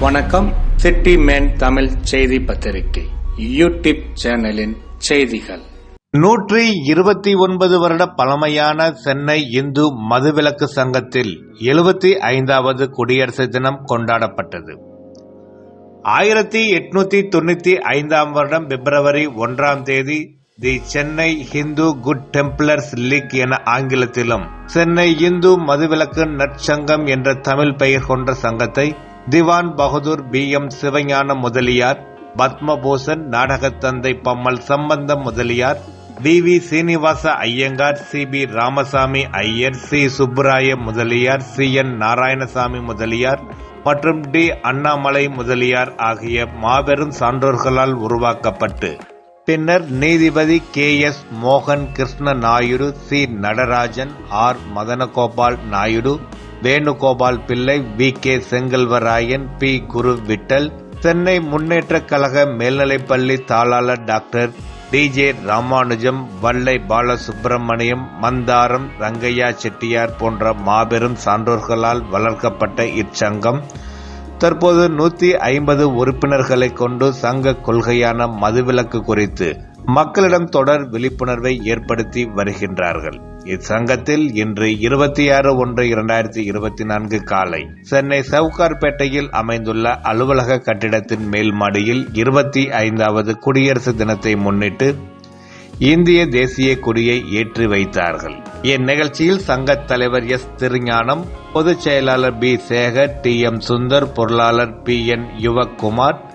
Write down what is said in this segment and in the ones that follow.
வணக்கம். City man Tamil செய்தி பத்திரிகை. யூடியூப் சேனலின் செய்திகள். நூற்றி இருபத்தி ஒன்பது வருட பழமையான சென்னை இந்து மதுவிலக்கு சங்கத்தில் எழுபத்தி ஐந்தாவது குடியரசு தினம் கொண்டாடப்பட்டது. ஆயிரத்தி எட்நூத்தி தொண்ணூத்தி ஐந்தாம் வருடம் பிப்ரவரி ஒன்றாம் தேதி the Chennai Hindu good templars league என ஆங்கிலத்திலும் சென்னை இந்து மதுவிலக்கு நற்சங்கம் என்ற தமிழ் பெயர் கொண்ட சங்கத்தை Diwan Bahadur P. M. Sivagnana Mudaliar Padma Bhushan நாடகத்தந்தை Pammal Sambandam Mudaliar V. V. Srinivasa Iyengar C. P. Ramasamy Iyer C. Subbaraya Mudaliar C. N. Narayanasamy Mudaliar மற்றும் டி. அண்ணாமலை முதலியார் ஆகிய மாபெரும் சான்றோர்களால் உருவாக்கப்பட்டு பின்னர் நீதிபதி கே. எஸ். மோகன் Krishna Naidu C. Natarajan R. Madanagopal Naidu Venugopal Pillai V. K. Chengalvarayan P. Guru Vittal Chennai முன்னேற்றக் கழக மேல்நிலைப்பள்ளி தாளாளர் doctor T. J. Ramanujam Vallai Balasubramaniam Mantharam Rangaiah Chettiar போன்ற மாபெரும் சான்றோர்களால் வளர்க்கப்பட்ட இச்சங்கம். தற்போது நூத்தி ஐம்பது உறுப்பினர்களை கொண்டு சங்க கொள்கையான மதுவிலக்கு குறித்து மக்களிடம் தொடர் விழிப்புணர்வை ஏற்படுத்தி வருகின்றார்கள். இச்சங்கத்தில் இன்று இருபத்தி ஆறு ஒன்று இரண்டாயிரத்தி இருபத்தி நான்கு காலை சென்னை சவுகார்பேட்டையில் அமைந்துள்ள அலுவலக கட்டிடத்தின் மேல் மாடியில் இருபத்தி ஐந்தாவது குடியரசு தினத்தை முன்னிட்டு இந்திய தேசிய கொடியை ஏற்றி வைத்தார்கள். இந்நிகழ்ச்சியில் சங்கத் தலைவர் எஸ் திருஞானம் பொதுச் செயலாளர் P Sekar T M Sundar பொருளாளர் பி என் யுவக்குமார்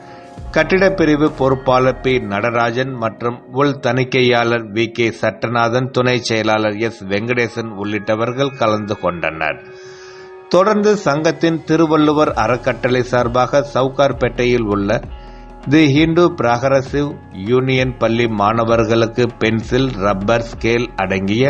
கட்டிடப் பிரிவு பொறுப்பாளர் பி. நடராஜன் மற்றும் உள் தணிக்கையாளர் வி. கே. சட்டநாதன் துணை செயலாளர் எஸ். வெங்கடேசன் உள்ளிட்டவர்கள் கலந்து கொண்டனர். தொடர்ந்து சங்கத்தின் திருவள்ளுவர் அறக்கட்டளை சார்பாக சவுகார்பேட்டையில் உள்ள தி ஹிந்து பிராகரசிவ் யூனியன் பள்ளி மாணவர்களுக்கு பென்சில் ரப்பர் ஸ்கேல் அடங்கிய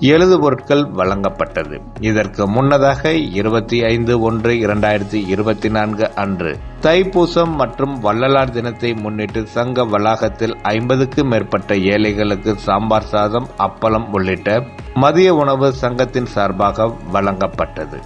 எழுது பொருட்கள் வழங்கப்பட்டது. இதற்கு முன்னதாக இருபத்தி ஐந்து ஒன்று இரண்டாயிரத்தி இருபத்தி நான்கு அன்று தைப்பூசம் மற்றும் வள்ளலார் தினத்தை முன்னிட்டு சங்க வளாகத்தில் ஐம்பதுக்கும் மேற்பட்ட ஏழைகளுக்கு சாம்பார் சாதம் அப்பளம் உள்ளிட்ட மதிய உணவு சங்கத்தின் சார்பாக வழங்கப்பட்டது.